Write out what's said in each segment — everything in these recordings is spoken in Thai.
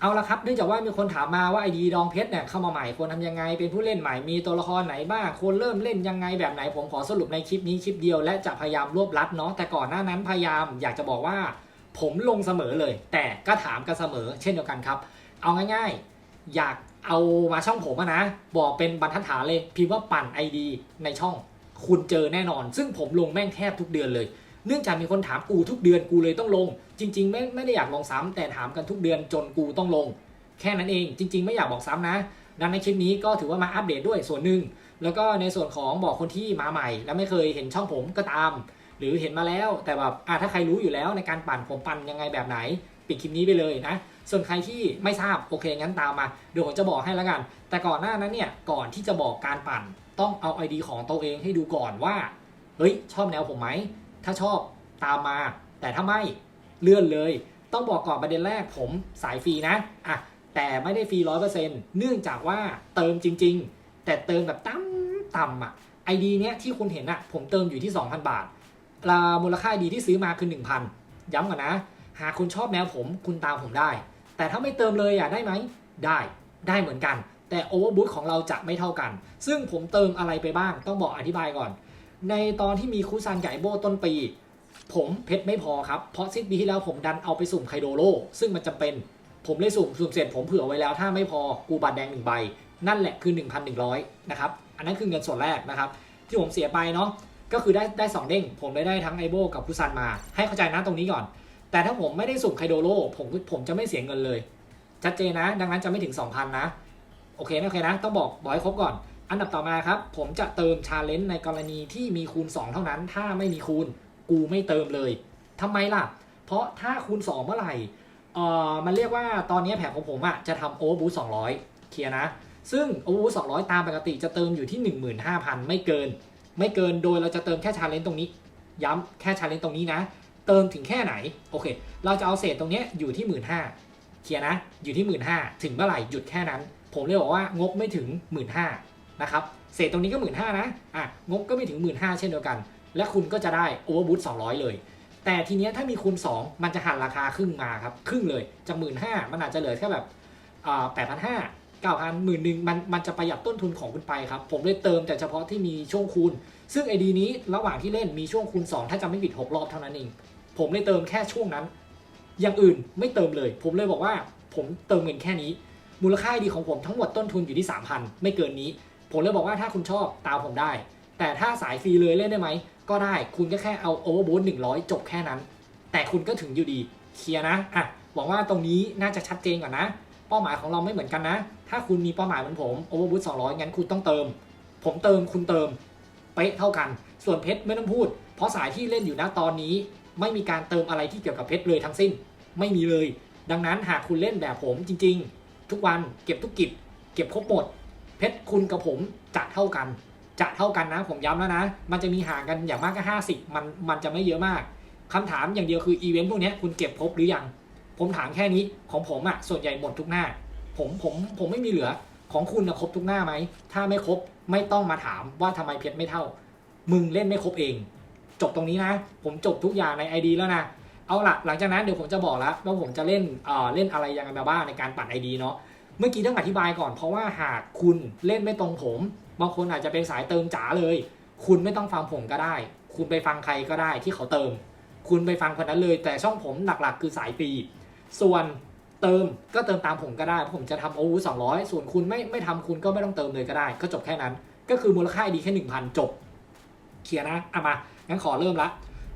เอาละครับเนื่องจากว่ามีคนถามมาว่าไอดีดองเพชรเนี่ยเข้ามาใหม่ควรทำยังไง เป็นผู้เล่นใหม่มีตัวละครไหนบ้างควรเริ่มเล่นยังไงแบบไหนผมขอสรุปในคลิปนี้คลิปเดียวและจะพยายามรวบรัดเนาะแต่ก่อนหน้านั้นพยายามอยากจะบอกว่า ผมลงเสมอเลย แต่ก็ถามกันเสมอ เช่นเดียวกันครับ เอาง่ายๆ อยากเอามาช่องผมะนะ บอกเป็นบรรทัดฐานเลยพิมพ์ว่าปั่น ID ในช่อง คุณเจอแน่นอน ซึ่งผมลงแม่งแทบทุกเดือนเลย เนื่องจากมีคนถามกูทุกเดือนกูเลยต้องลง จริง ๆ ไม่ไม่ได้อยากลงซ้ำแต่ถามกันทุกเดือนจนกูต้องลง แค่นั้นเอง จริง ๆ ไม่อยากบอกซ้ำนะ ดังในคลิปนี้ก็ถือว่ามาอัปเดตด้วยส่วนหนึ่งแล้วก็ในส่วนของบอกคนที่มาใหม่ แล้วไม่เคยเห็นช่องผมก็ตาม หรือเห็นมาแล้วแต่แบบอะถ้าใครรู้อยู่แล้วในการปั่นผมปั่นยังไงแบบไหนปิดคลิปนี้ไปเลยนะ ส่วนใครที่ไม่ทราบโอเคงั้นตามมา เดี๋ยวผมจะบอกให้แล้วกัน แต่ก่อนหน้านั้นเนี่ย ก่อนที่จะบอกการปั่น ต้องเอา ID ของตัวเองให้ดูก่อนว่า เฮ้ย ชอบแนวผมไหม ถ้าชอบตามมา แต่ถ้าไม่เลื่อนเลย ต้องบอกก่อนประเด็นแรกผมสายฟรีนะอะแต่ไม่ได้ฟรีร้อยเปอร์เซ็นต์เนื่องจากว่าเติมจริง ๆ แต่เติมแบบต่ำต่ำอะ ID เนี้ยที่คุณเห็นอะผมเติมอยู่ที่ 2,000 บาทรามูลค่า ID ที่ซื้อมาคือ 1,000 ย้ำก่อนนะ หากคุณชอบแนวผมคุณตามผมได้ แต่ถ้าไม่เติมเลยอะได้ไหม ได้ได้เหมือนกัน แต่โอเวอร์บูทของเราจะไม่เท่ากัน ซึ่งผมเติมอะไรไปบ้างต้องบอกอธิบายก่อน ในตอนที่มีคูซันไก่โบต้นปี ผมเพชรไม่พอครับ เพราะสิ้นปีที่แล้วผมดันเอาไปสุ่มไคโดโลซึ่งมันจำเป็นผมเลยสุ่มสุ่มเสร็จผมเผื่อไว้แล้วถ้าไม่พอกูบัตรแดงหนึ่งใบ นั่นแหละคือ 1,100นะครับอันนั้นคือเงินส่วนแรกนะครับ ที่ผมเสียไปเนาะก็คือได้ได้สองเด้ง ผมได้ได้ทั้งไอโบกับคุซันมา ให้เข้าใจนะตรงนี้ก่อน แต่ถ้าผมไม่ได้สุ่มไคโดโลผมผมจะไม่เสียเงินเลย ชัดเจนนะ ดังนั้นจะไม่ถึง 2,000 นะ โอเคนะโอเคนะ ต้องบอกบอกให้ครบก่อน อันดับต่อมาครับ ผมจะเติมชาเลนจ์ในกรณีที่มีคูณ 2 เท่านั้น ถ้าไม่มีคูณ กูไม่เติมเลยทำไมล่ะ เพราะถ้าคูณ 2 เมื่อไหร่เอ่อมันเรียกว่าตอนนี้แผนของผมอะจะทำโอเวอร์บูส200เคลียร์นะ ซึ่งโอเวอร์บู200ตามปกติจะเติมอยู่ที่ 15,000 ไม่เกิน ไม่เกินโดยเราจะเติมแค่ชาเลนจ์ตรงนี้ ย้ำแค่ชาเลนจ์ตรงนี้นะ เติมถึงแค่ไหน โอเค เราจะเอาเศษตรงนี้อยู่ที่ 15,000เคลียร์นะ อยู่ที่ 15,000 ถึงเมื่อไหร่หยุดแค่นั้น ผมเลยบอกว่างบไม่ถึง 15,000 นะครับเศษตรงนี้ก็15,000นะอะงบก็ไม่ถึง15,000เช่นเดียวกัน และคุณก็จะได้โอเวอร์บูท200เลย แต่ทีเนี้ยถ้ามีคูณ 2 มันจะหันราคาครึ่งมาครับครึ่งเลยจาก15,000มันอาจจะเหลือแค่แบบอ่า8,500 9,000หมื่นหนึ่งมันมันจะประหยัดต้นทุนของคุณไปครับ ผมเลยเติมแต่เฉพาะที่มีช่วงคูณ ซึ่งไอดีนี้ระหว่างที่เล่นมีช่วงคูณ 2 ถ้าจำไม่ผิด 6 รอบเท่านั้นเอง ผมเลยเติมแค่ช่วงนั้น อย่างอื่นไม่เติมเลย ผมเลยบอกว่าผมเติมเงินแค่นี้ มูลค่าดีของผมทั้งหมดต้นทุนอยู่ที่ 3,000 ไม่เกินนี้ ผมเลยบอกว่าถ้าคุณชอบตามผมได้ แต่ถ้าสายฟรีเลยเล่นได้ไหม ก็ได้คุณก็แค่เอาโอเวอร์บูท100จบแค่นั้น แต่คุณก็ถึงอยู่ดีเคลียร์นะอะหวังว่าตรงนี้น่าจะชัดเจนก่อนนะ เป้าหมายของเราไม่เหมือนกันนะ ถ้าคุณมีเป้าหมายเหมือนผมโอเวอร์บูท200งั้นคุณต้องเติม ผมเติมคุณเติมเป๊ะเท่ากัน ส่วนเพชรไม่ต้องพูด เพราะสายที่เล่นอยู่นะตอนนี้ ไม่มีการเติมอะไรที่เกี่ยวกับเพชรเลยทั้งสิ้น ไม่มีเลย ดังนั้นหากคุณเล่นแบบผมจริง ๆ ทุกวันเก็บทุกกิจเก็บครบหมด เพชรคุณกับผมจะเท่ากัน จะเท่ากันนะผมย้ำแล้วนะ มันจะมีห่างกันอย่างมากก็ 50 มันมันจะไม่เยอะมากคำถามอย่างเดียวคืออีเวนต์พวกนี้คุณเก็บครบหรือยัง ผมถามแค่นี้ของผมอะส่วนใหญ่หมดทุกหน้า ผมผมผมไม่มีเหลือของคุณนะครบทุกหน้าไหม ถ้าไม่ครบไม่ต้องมาถามว่าทำไมเพชรไม่เท่า มึงเล่นไม่ครบเอง จบตรงนี้นะ ผมจบทุกอย่างใน ID แล้วนะเอาละหลังจากนั้นเดี๋ยวผมจะบอกแล้วว่าผมจะเล่นเอ่อเล่นอะไรยังไงมาบ้างในการปั่น ID เนาะ เมื่อกี้ต้องอธิบายก่อนเพราะว่าหากคุณเล่นไม่ตรงผม บางคนอาจจะเป็นสายเติมจ๋าเลย คุณไม่ต้องฟังผมก็ได้ คุณไปฟังใครก็ได้ที่เขาเติม คุณไปฟังคนนั้นเลย แต่ช่องผมหลักๆ คือสายปี ส่วนเติมก็เติมตามผมก็ได้ ผมจะทำโอเวอร์สองร้อยส่วนคุณไม่ไม่ทำคุณก็ไม่ต้องเติมเลยก็ได้ ก็จบแค่นั้น ก็คือมูลค่าดีแค่หนึ่งพันจบเคลียร์นะเอะมางั้นขอเริ่มละ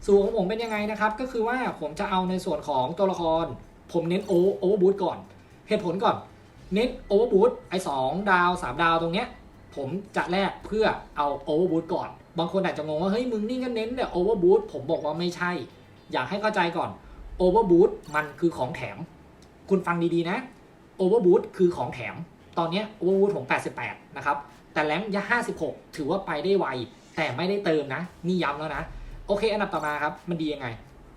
ส่วนของผมเป็นยังไงนะครับ ก็คือว่าผมจะเอาในส่วนของตัวละคร ผมเน้นโอโอเวอร์บูทก่อนเหตุผลก่อน เน้นโอเวอร์บูทไอ้สองดาวสามดาวตรงเนี้ยผมจะแลกเพื่อเอาโอเวอร์บูทก่อน บางคนอาจจะงงว่า เฮ้ย มึงนี่ก็เน้นแต่โอเวอร์บูทผมบอกว่าไม่ใช่ อยากให้เข้าใจก่อนโอเวอร์บูทมันคือของแถม คุณฟังดีๆนะโอเวอร์บูทคือของแถม ตอนเนี้โอเวอร์บูทผม 88 นะครับ แต่แรงยา56 ถือว่าไปได้ไว แต่ไม่ได้เติมนะ นี่ย้ำแล้วนะ โอเค อันดับต่อมาครับ มันดียังไง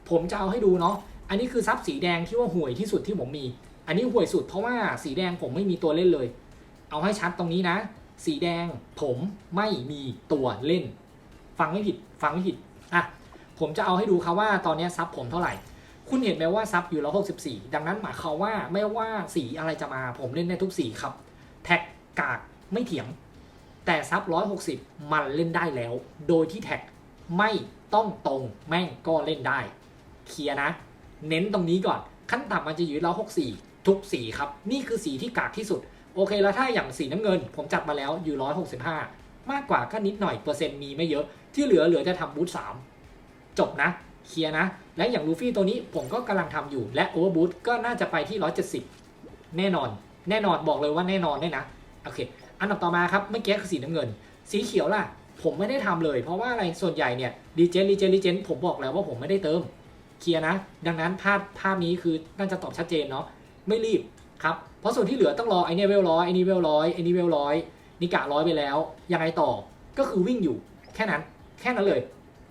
ผมจะเอาให้ดูเนาะ อันนี้คือซับสีแดงที่ว่าห่วยที่สุดที่ผมมี อันนี้ห่วยสุดเพราะว่าสีแดงผมไม่มีตัวเล่นเลย เอาให้ชัดตรงนี้นะ สีแดงผมไม่มีตัวเล่น ฟังไม่ผิดฟังไม่ผิดอะผมจะเอาให้ดูครับว่าตอนนี้ซับผมเท่าไหร่ คุณเห็นไหมว่าซับอยู่แล้ว64ดังนั้นหมายความว่าไม่ว่าสีอะไรจะมาผมเล่นได้ทุกสีครับ แท็กกากไม่เถียง แต่ซับ160มันเล่นได้แล้ว โดยที่แท็กไม่ต้องตรงแม่งก็เล่นได้ เคลียร์นะ เน้นตรงนี้ก่อน ขั้นต่ำมันจะอยู่ร้อยหกสี่ ทุกสีครับ นี่คือสีที่กากที่สุด โอเคแล้วถ้าอย่างสีน้ำเงิน ผมจัดมาแล้วอยู่ร้อยหกสิบห้ามากกว่าก็นิดหน่อยเปอร์เซ็นต์มีไม่เยอะที่เหลือเหลือจะทำบูทสามจบนะเคลียร์นะ และอย่างลูฟี่ตัวนี้ผมก็กำลังทำอยู่และโอเวอร์บูทก็น่าจะไปที่ร้อยเจ็ดสิบแน่นอน แน่นอนบอกเลยว่าแน่นอนด้นะโอเค อันดับต่อมาครับเมื่อกี้คือสีน้ำเงิน สีเขียวล่ะ ผมไม่ได้ทำเลย เพราะว่าอะไรส่วนใหญ่เนี่ยรีเจนรีเจนรีเจนผมบอกแล้วว่าผมไม่ได้เติมเคลียร์นะ ดังนั้นภาพภาพนี้คือน่าจะตอบชัดเจนเนาะ ไม่รีบครับ เพราะส่วนที่เหลือต้องรอไอเนี้ยเวลร้อยไอนี้เวลร้อยไอนี้เวลร้อยนิกะร้อยไปแล้วยังไงต่อก็คือวิ่งอยู่แค่นั้น แค่นั้นเลย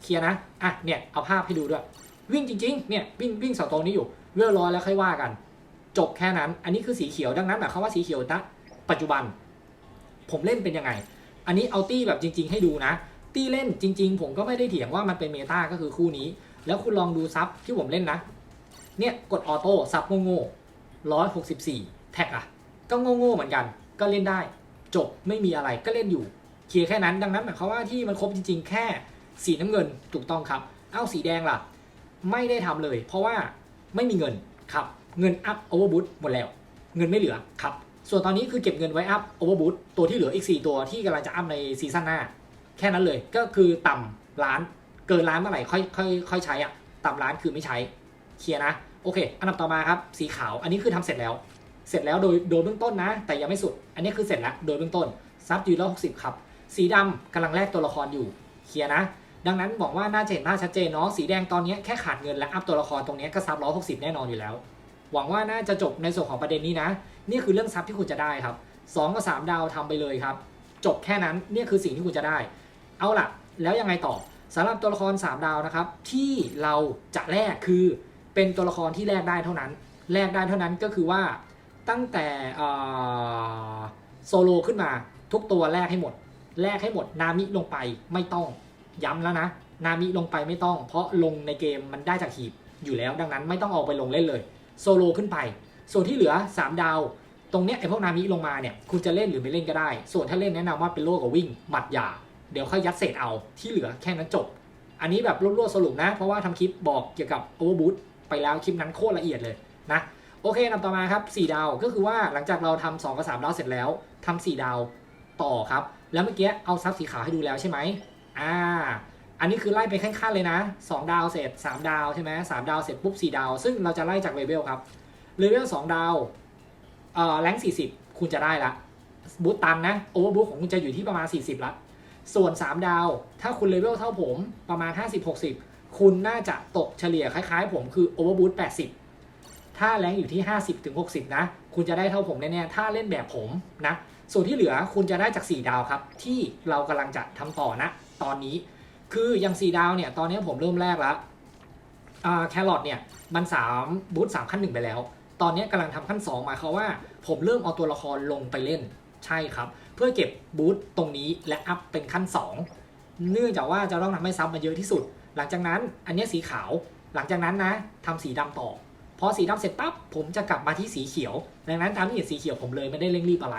เคลียร์นะอะเนี่ยเอาภาพให้ดูด้วย วิ่งจริงๆเนี่ยวิ่งวิ่งเสาตรงนี้อยู่เวลร้อยแล้วค่อยว่ากัน จบแค่นั้น อันนี้คือสีเขียวดังนั้นหมายความว่าสีเขียวณปัจจุบัน ผมเล่นเป็นยังไง อันนี้เอาตี้แบบจริง ๆ ให้ดูนะ ตี้เล่นจริง ๆ ผมก็ไม่ได้เถียงว่ามันเป็นเมตาก็คือคู่นี้ แล้วคุณลองดูซับที่ผมเล่นนะ เนี่ยกดออโต้ซับโง่ๆ ร้อยหกสิบสี่แท็กอะก็โง่ๆเหมือนกัน ก็เล่นได้ จบไม่มีอะไรก็เล่นอยู่เคลียร์แค่นั้นดังนั้นหมายความว่าที่มันครบจริง ๆ แค่สีน้ำเงินถูกต้องครับ เอ้าสีแดงล่ะ ไม่ได้ทำเลย เพราะว่าไม่มีเงินครับ เงินอัพโอเวอร์บูทหมดแล้ว เงินไม่เหลือครับ ส่วนตอนนี้คือเก็บเงินไว้อัพโอเวอร์บูทตัวที่เหลืออีก 4 ตัวที่กำลังจะอัพในซีซั่นหน้า แค่นั้นเลยก็คือต่ำล้านเกินล้านเมื่อไหร่ค่อยค่อยค่อยใช้อะต่ำล้านคือไม่ใช้เคลียร์นะ โอเค อันดับต่อมาครับ สีขาว อันนี้คือทำเสร็จแล้ว เสร็จแล้วโดยโดยเบื้องต้นนะ แต่ยังไม่สุด อันนี้คือเสร็จแล้วโดยเบื้องต้น ซับยูร้อยหกสิบครับ สีดำกำลังแลกตัวละครอยู่ เคลียร์นะ ดังนั้นบอกว่าน่าจะเห็นหน้าชัดเจนเนาะ สีแดงตอนนี้แค่ขาดเงินและอัพตัวละครตรงนี้ก็ซับร้อยหกสิบแน่นอนอยู่แล้ว หวังว่าน่าจะจบในส่วนของประเด็นนี้นะ นี่คือเรื่องซับที่คุณจะได้ครับสองกับสามดาวทำไปเลยครับ จบแค่นั้น นี่คือสิ่งที่คุณจะได้ เอาล่ะ แล้วยังไงต่อสำหรับตัวละคร 3 ดาวนะครับ ที่เราจะแลกคือ เป็นตัวละครที่แลกได้เท่านั้น แลกได้เท่านั้นก็คือว่าตั้งแต่โซโลขึ้นมาทุกตัวแลกให้หมด แลกให้หมดนามิลงไปไม่ต้อง ย้ำแล้วนะ นามิลงไปไม่ต้อง เพราะลงในเกมมันได้จากหีบอยู่แล้วดังนั้นไม่ต้องเอาไปลงเล่นเลยโซโลขึ้นไป ส่วนที่เหลือ 3 ดาว ตรงเนี้ยไอพวกนามิลงมาเนี่ยคุณจะเล่นหรือไม่เล่นก็ได้ ส่วนถ้าเล่นแนะนำว่าเป็นโลกับวิ่งหมัดหยาเดี๋ยวค่อยยัดเศษเอาที่เหลือแค่นั้นจบ อันนี้แบบรวดๆสรุปนะ เพราะว่าทำคลิปบอกเกี่ยวกับโอเวอร์บูท ไปแล้วคลิปนั้นโคตรละเอียดเลยนะโอเคนำต่อมาครับ4ดาวก็คือว่าหลังจากเราทำ2กับ 3 ดาวเสร็จแล้วทำ4ดาวต่อครับ แล้วเมื่อกี้เอาซับสีขาวให้ดูแล้วใช่ไหมอ่าอันนี้คือไล่ไปขั้นๆเลยนะ 2 ดาวเสร็จ 3 ดาวใช่ไหมสามดาวเสร็จปุ๊บ 4 ดาว ซึ่งเราจะไล่จากเลเวลครับเลเวล2ดาวเอ่อแรง40 คุณจะได้ละบูตตันนะโอเวอร์บูทของคุณจะอยู่ที่ประมาณ 40ละส่วน 3 ดาว ถ้าคุณเลเวลเท่าผมประมาณ 50-60 คุณน่าจะตกเฉลี่ยคล้ายๆ ผมคือโอเวอร์บูท80ถ้าแรงอยู่ที่ 50-60นะ คุณจะได้เท่าผมแน่ๆ ถ้าเล่นแบบผมนะ ส่วนที่เหลือคุณจะได้จาก 4 ดาวครับ ที่เรากำลังจะทำต่อนะ ตอนนี้ คืออย่าง 4 ดาวเนี่ย ตอนนี้ผมเริ่มแรกแล้วแครอทเนี่ย มัน 3 บูท3ขั้น 1 ไปแล้ว ตอนนี้กำลังทำขั้น2หมายความว่า ผมเริ่มเอาตัวละครลงไปเล่น ใช่ครับ เพื่อเก็บบูทตรงนี้และอัพเป็นขั้น 2 เนื่องจากว่าจะต้องทำให้ซับมาเยอะที่สุด หลังจากนั้นอันนี้สีขาว หลังจากนั้นนะทำสีดำต่อ พอสีดำเสร็จปั๊บผมจะกลับมาที่สีเขียว ดังนั้นตามที่เห็นสีเขียวผมเลยไม่ได้เร่งรีบอะไร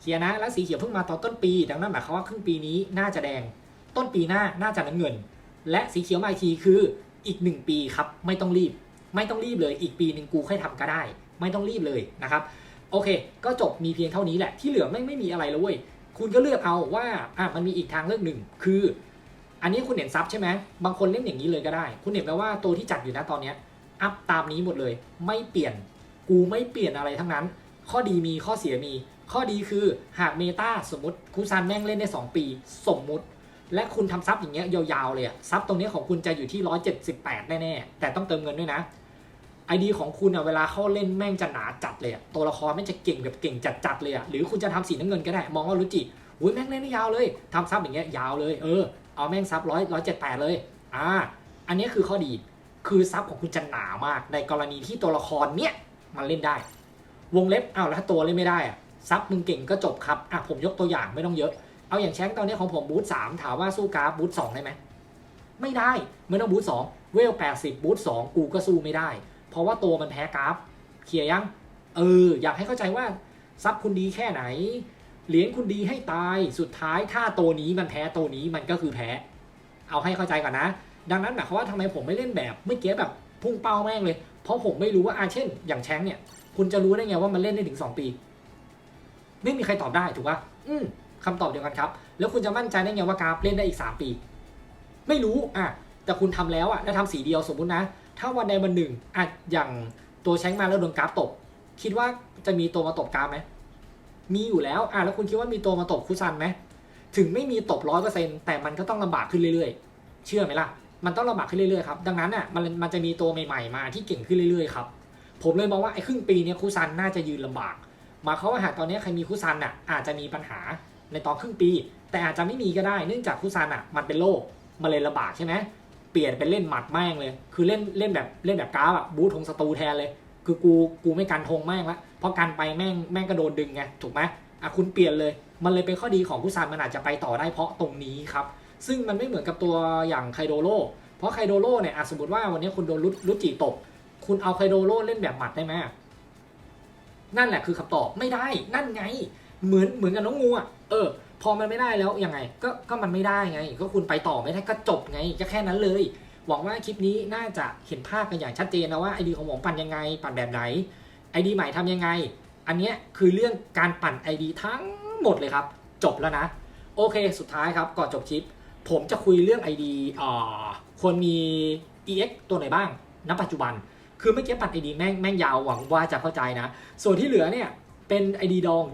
เคลียร์นะ และสีเขียวเพิ่งมาตอนต้นปี ดังนั้นหมายความว่าครึ่งปีนี้น่าจะแดง ต้นปีหน้าน่าจะน้ำเงิน และสีเขียวมาอีกทีคืออีก 1 ปีครับไม่ต้องรีบ ไม่ต้องรีบเลยอีกปีหนึ่งกูค่อยทำก็ได้ ไม่ต้องรีบเลยนะครับโอเค ก็จบมีเพียงเท่านี้แหละที่เหลือไม่ไม่มีอะไรเลยคุณก็เลือกเอาว่าอะมันมีอีกทางเลือกหนึ่งคือ อันนี้คุณเห็นซับใช่ไหมบางคนเล่นอย่างนี้เลยก็ได้ คุณเห็นไหมว่าตัวที่จัดอยู่นะตอนเนี้ยอัพตามนี้หมดเลย ไม่เปลี่ยน กูไม่เปลี่ยนอะไรทั้งนั้น ข้อดีมีข้อเสียมี ข้อดีคือหากเมตาสมมติคูซานแม่งเล่นได้ 2 ปี สมมุติ และคุณทำซับอย่างเงี้ยยาวๆเลยอะซับตรงนี้ของคุณจะอยู่ที่ 178 แน่ๆ แต่ต้องเติมเงินด้วยนะไอดีของคุณอะเวลาเข้าเล่นแม่งจะหนาจัดเลยอะตัวละครแม่งจะเก่งแบบเก่งจัดๆเลยอะหรือคุณจะทำสีน้ำเงินก็ได้ มองว่ารุจิอุ้ยแม่งเล่นได้ยาวเลยทำซับอย่างเงี้ยยาวเลย เออ เอาแม่งซับร้อยร้อยเจ็ดแปดเลย อ่า อันนี้คือข้อดี คือซับของคุณจะหนามาก ในกรณีที่ตัวละครเนี้ยมันเล่นได้ วงเล็บอ้าวแล้วถ้าตัวเล่นไม่ได้อะซับมึงเก่งก็จบครับ อะผมยกตัวอย่างไม่ต้องเยอะ เอาอย่างแชงตอนนี้ของผมบูทสามถามว่าสู้กราฟบูทสองได้ไหม ไม่ได้ ไม่ต้องบูทสองเวลแปดสิบบูทสองกูก็สู้ไม่ได้ เพราะว่าตัวมันแพ้กราฟ เคลียร์ยัง เออ อยากให้เข้าใจว่าซับคุณดีแค่ไหน เหรียญคุณดีให้ตายสุดท้ายถ้าตัวนี้มันแพ้ตัวนี้มันก็คือแพ้ เอาให้เข้าใจก่อนนะ ดังนั้นหมายความว่าทำไมผมไม่เล่นแบบไม่เกี้แบบพุ่งเป้าแม่งเลย เพราะผมไม่รู้ว่าอาเช่น อย่างแชงเนี่ย คุณจะรู้ได้ไงว่ามันเล่นได้ถึง 2 ปี ไม่มีใครตอบได้ถูกปะอืมคำตอบเดียวกันครับ แล้วคุณจะมั่นใจได้ไงว่ากราฟเล่นได้อีก 3 ปี ไม่รู้อะแต่คุณทำแล้วอะแล้วทำสีเดียวสมมุตินะ ถ้าวันใดวันหนึ่งอะอย่างตัวแชงมาแล้วโดนกราฟตก คิดว่าจะมีตัวมาตบกราฟไหม มีอยู่แล้วอะแล้วคุณคิดว่ามีตัวมาตบคุซันไหมถึงไม่มีตบร้อยเปอร์เซ็นต์แต่มันก็ต้องลำบากขึ้นเรื่อยๆ เชื่อไหมล่ะ มันต้องลำบากขึ้นเรื่อยๆครับ ดังนั้นอะมันมันจะมีตัวใหม่ๆ มาที่เก่งขึ้นเรื่อยๆครับ ผมเลยมองว่าไอ้ครึ่งปีนี้คุซันน่าจะยืนลำบาก มาเขาว่าหากตอนนี้ใครมีคุซันอะอาจจะมีปัญหาในตอนครึ่งปี แต่อาจจะไม่มีก็ได้ เนื่องจากคุซันอะมันเป็นโรคมันเลยลำบากใช่ไหมเปลี่ยนเป็นเล่นหมัดแม่งเลย คือเล่นเล่นแบบเล่นแบบกราฟอะบูทธงศัตรูแทนเลย คือกูกูไม่กันธงแม่งละ เพราะกันไปแม่งแม่งก็โดนดึงไงถูกไหมอะคุณเปลี่ยนเลย มันเลยเป็นข้อดีของคุซันมันอาจจะไปต่อได้เพราะตรงนี้ครับ ซึ่งมันไม่เหมือนกับตัวอย่างไคโดโรเพราะไคโดโรเนี่ยอะสมมติว่าวันนี้คุณโดนรุจิตก คุณเอาไคโดโรเล่นแบบหมัดได้ไหมนั่นแหละคือคำตอบไม่ได้ นั่นไง เหมือนเหมือนกับน้องงูอะเออ พอมันไม่ได้แล้วยังไง ก็ก็มันไม่ได้ไง ก็คุณไปต่อไม่ได้ก็จบไงก็แค่นั้นเลย หวังว่าคลิปนี้น่าจะเห็นภาพกันอย่างชัดเจนนะว่าไอเดียของผมปั่นยังไง ปั่นแบบไหน ไอดีใหม่ทำยังไง อันนี้คือเรื่องการปั่นไอดีทั้งหมดเลยครับ จบแล้วนะ โอเค สุดท้ายครับ ก่อนจบคลิป ผมจะคุยเรื่อง ID อ่าควรมี EX ตัวไหนบ้าง ณ ปัจจุบัน คือเมื่อกี้ปัด ID แม่งแม่งยาวหวังว่าจะเข้าใจนะ ส่วนที่เหลือเนี่ย เป็น ID ดอง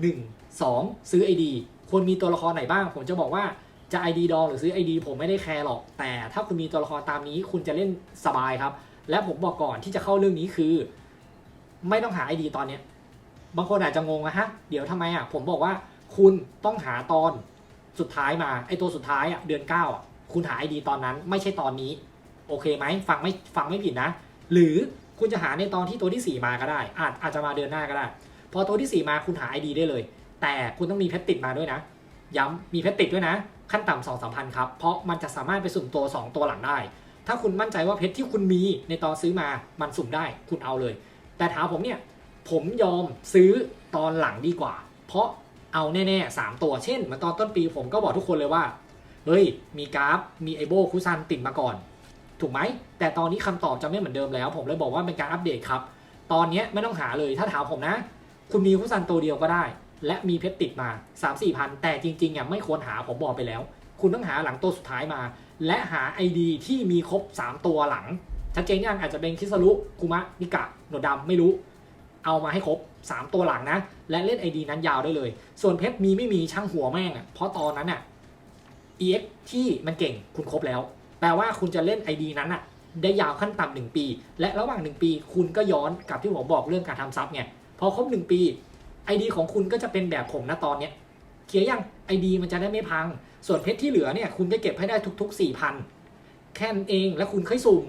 1 2 ซื้อ ID ควรมีตัวละครไหนบ้าง ผมจะบอกว่าจะ ID ดองหรือซื้อ ID ผมไม่ได้แคร์หรอก แต่ถ้าคุณมีตัวละครตามนี้คุณจะเล่นสบายครับ และผมบอกก่อนที่จะเข้าเรื่องนี้คือ ไม่ต้องหา ID ตอนเนี้ยบางคนอาจจะงงนะฮะ เดี๋ยวทำไมอะ ผมบอกว่าคุณต้องหาตอนสุดท้ายมาไอตัวสุดท้ายอะเดือนเก้าอะคุณหาไอดีตอนนั้นไม่ใช่ตอนนี้ โอเคไหมฟังไม่ฟังไม่ผิดนะ หรือคุณจะหาในตอนที่ตัวที่ 4 มาก็ได้ อาจอาจจะมาเดือนหน้าก็ได้ พอตัวที่ 4 มาคุณหาไอดีได้เลย แต่คุณต้องมีเพชรติดมาด้วยนะ ย้ำมีเพชรติดด้วยนะ ขั้นต่ำสองสามพันครับเพราะมันจะสามารถไปสุ่มตัว 2 ตัวหลังได้ ถ้าคุณมั่นใจว่าเพชรที่คุณมีในตอนซื้อมามันสุ่มได้ คุณเอาเลย แต่ถามผมเนี่ย ผมยอมซื้อตอนหลังดีกว่า เพราะเอาแน่ๆสามตัว เช่นเมือนตอนต้นปีผมก็บอกทุกคนเลยว่า เฮ้ย มีกราฟ มีไอโบคุซันติดมาก่อน ถูกไหม แต่ตอนนี้คำตอบจะไม่เหมือนเดิมแล้ว ผมเลยบอกว่าเป็นการอัปเดตครับ ตอนนี้ไม่ต้องหาเลย ถ้าถามผมนะ คุณมีคุซันตัวเดียวก็ได้ และมีเพชรติดมา 3 4พันแต่จริงๆอะไม่ควรหา ผมบอกไปแล้ว คุณต้องหาหลังตัวสุดท้ายมา และหา ID ที่มีครบ 3 ตัวหลัง ชัดเจนยังอาจจะเป็นคิสรุคุมะนิกะโนดำไม่รู้ เอามาให้ครบ 3 ตัวหลังนะ และเล่น ID นั้นยาวได้เลย ส่วนเพชรมีไม่มีช่างหัวแม่งอะเพราะตอนนั้นอะ EX ที่มันเก่งคุณครบแล้ว แปลว่าคุณจะเล่น ID นั้นอะได้ยาวขั้นต่ำหนึ่งปี และระหว่าง1ปี คุณก็ย้อนกับที่ผมบอกเรื่องการทำซับไงพอครบ1ปี ID ของคุณก็จะเป็นแบบผมนะตอนเนี้ยเคลียยัง ID มันจะได้ไม่พัง ส่วนเพชรที่เหลือเนี่ยคุณจะเก็บให้ได้ทุกๆ4,000แค่นั้นเองแล้วคุณค่อยสุ่ม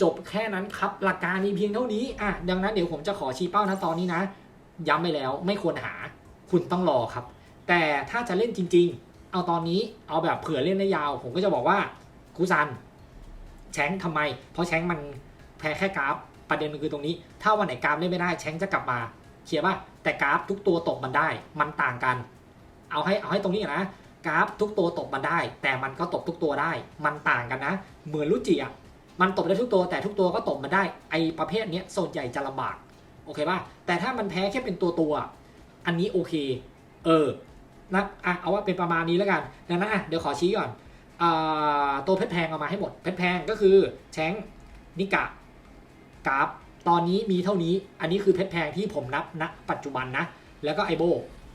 จบแค่นั้นครับ หลักการมีเพียงเท่านี้อะดังนั้นเดี๋ยวผมจะขอชี้เป้านะตอนนี้นะ ย้ำไปแล้วไม่ควรหาคุณต้องรอครับ แต่ถ้าจะเล่นจริง ๆ เอาตอนนี้เอาแบบเผื่อเล่นได้ยาว ผมก็จะบอกว่าคูซันแชงทำไม เพราะแชงมันแพ้แค่กราฟประเด็นมันคือตรงนี้ ถ้าวันไหนกราฟเล่นไม่ได้แชงจะกลับมาเคลียร์ป่ะแต่กราฟทุกตัวตกมันได้ มันต่างกัน เอาให้เอาให้ตรงนี้นนะกราฟทุกตัวตกมันได้ แต่มันก็ตกทุกตัวได้ มันต่างกันนะ เหมือนลุจิอะ มันตกได้ทุกตัวแต่ทุกตัวก็ตกมันได้ไอประเภทเนี้ยส่วนใหญ่จะลำบากโอเคป่ะแต่ถ้ามันแพ้แค่เป็นตัวตัวอันนี้โอเค เออนะอะเอาว่าเป็นประมาณนี้แล้วกันดังนั้นอะเดี๋ยวขอชี้ก่อนอ่าตัวเพชรแพงเอามาให้หมดเพชรแพงก็คือแชงนิกะกราฟตอนนี้มีเท่านี้อันนี้คือเพชรแพงที่ผมนับณปัจจุบันนะ แล้วก็ไอโบ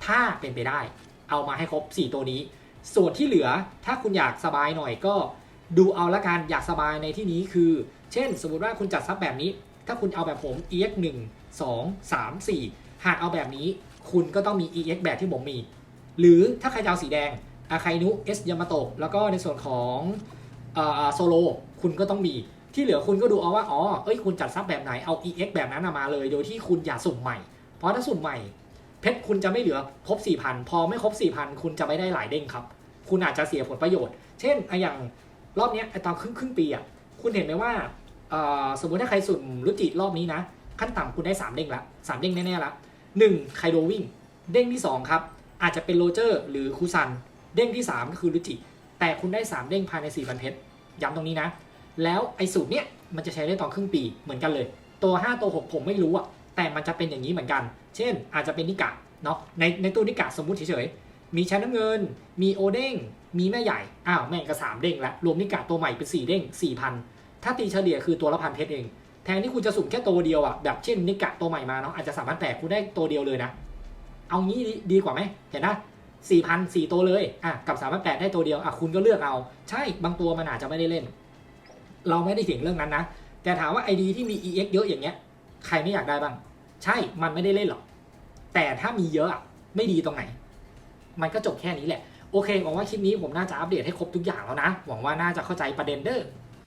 ถ้าเป็นไปได้ เอามาให้ครบ 4 ตัวนี้ ส่วนที่เหลือถ้าคุณอยากสบายหน่อยก็ ดูเอาละกันอยากสบายในที่นี้คือ เช่น สมมติว่าคุณจัดซับแบบนี้ ถ้าคุณเอาแบบผม EX 1 2 3 4 หากเอาแบบนี้ คุณก็ต้องมี EX แบบที่ผมมี หรือถ้าใครจะเอาสีแดงอาไคนุเอสยามาโตะแล้วก็ในส่วนของโซโลคุณก็ต้องมี ที่เหลือคุณก็ดูเอาว่า อ๋อ เอ้ย คุณจัดซับแบบไหน เอา EX แบบนั้นมาเลย โดยที่คุณอย่าสุ่มใหม่ เพราะถ้าสุ่มใหม่ เพชรคุณจะไม่เหลือครบ4,000 พอไม่ครบ4,000 คุณจะไม่ได้หลายเด้งครับ คุณอาจจะเสียผลประโยชน์ เช่นอะอย่าง รอบนี้ไอตอนครึ่งครึ่งปีอะคุณเห็นไหมว่าสมมติถ้าใครสุ่มรุจิรอบนี้นะ ขั้นต่ำคุณได้ 3 เด้งละสามเด้งแน่ๆละหนึ่งไคโดวิ่ง เด้งที่ 2 ครับ อาจจะเป็นโรเจอร์หรือคูซัน เด้งที่ 3 ก็คือรุจิ แต่คุณได้ 3 เด้งภายใน4 0 0 0เพชรย้ำตรงนี้นะ แล้วไอ้สูตรเนี้ยมันจะใช้ได้ตอนครึ่งปีเหมือนกันเลย ตัว 5 ตัว 6 ผมไม่รู้อะแต่มันจะเป็นอย่างนี้เหมือนกัน เช่น อาจจะเป็นนิกะเนาะในในตู้นิกะสมมติเฉยๆ มีชั้นน้ำเงิน มีโอเด้ง มีแม่ใหญ่ อ้าวแม่งก็สามเด้งละรวมนิกะตัวใหม่เป็นสี่เด้งสี่พันถ้าตีเฉลี่ยคือตัวละพันเพชรเอง แทนที่คุณจะสุ่มแค่ตัวเดียวอะแบบเช่นนิกะตัวใหม่มาเนาะอาจจะสามารถแตกคุณได้ตัวเดียวเลยนะ เอางี้ดีกว่าไหมเห็นนะสี่พันสี่ตัวเลยอะกับสามพันแปดได้ตัวเดียวอะคุณก็เลือกเอา ใช่บางตัวมันอาจจะไม่ได้เล่น เราไม่ได้ถึงเรื่องนั้นนะแต่ถามว่าไอดีที่มี EX เยอะอย่างเงี้ยใครไม่อยากได้บ้าง ใช่มันไม่ได้เล่นหรอกแต่ถ้ามีเยอะอะไม่ดีตรงไหน มันก็จบแค่นี้แหละ โอเคหวังว่าคลิปนี้ผมน่าจะอัปเดตให้ครบทุกอย่างแล้วนะ หวังว่าน่าจะเข้าใจประเด็นเด้อ